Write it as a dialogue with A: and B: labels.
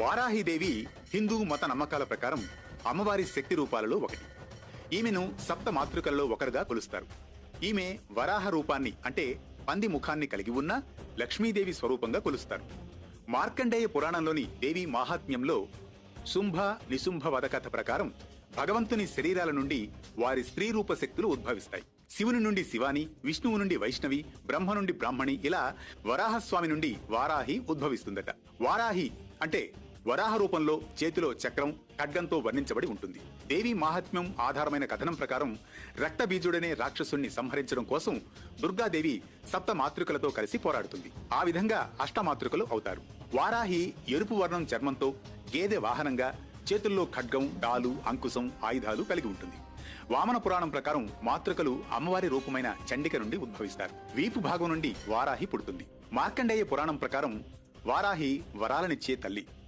A: వారాహిదేవి హిందూ మత నమ్మకాల ప్రకారం అమ్మవారి శక్తి రూపాలలో ఒకటి. ఈమెను సప్త మాతృకల్లో ఒకరుగా కొలుస్తారు. ఈమె వరాహ రూపాన్ని అంటే పంది ముఖాన్ని కలిగి ఉన్న లక్ష్మీదేవి స్వరూపంగా కొలుస్తారు. మార్కండేయ పురాణంలోని దేవి మాహాత్మ్యంలో శుంభ నిశుంభ వధ కథ ప్రకారం భగవంతుని శరీరాల నుండి వారి స్త్రీ రూప శక్తులు ఉద్భవిస్తాయి. శివుని నుండి శివాని విష్ణువు నుండి వైష్ణవి బ్రహ్మ నుండి బ్రాహ్మణి ఇలా వరాహస్వామి నుండి వారాహి ఉద్భవిస్తుందట. వారాహి అంటే వరాహ రూపంలో చేతిలో చక్రం ఖడ్గంతో వర్ణించబడి ఉంటుంది. దేవి మాహాత్మ్యం ఆధారమైన కథనం ప్రకారం రక్తబీజుడనే రాక్షసుణ్ణి సంహరించడం కోసం దుర్గాదేవి సప్త మాతృకలతో కలిసి పోరాడుతుంది. ఆ విధంగా అష్టమాతృకలు అవుతారు. వారాహి ఎరుపు వర్ణం చర్మంతో గేదె వాహనంగా చేతుల్లో ఖడ్గం డాలు అంకుశం ఆయుధాలు కలిగి ఉంటుంది. వామన పురాణం ప్రకారం మాతృకలు అమ్మవారి రూపమైన చండిక నుండి ఉద్భవిస్తారు. వీపు భాగం నుండి వారాహి పుడుతుంది. మార్కండేయ పురాణం ప్రకారం వారాహి వరాలనిచ్చే తల్లి.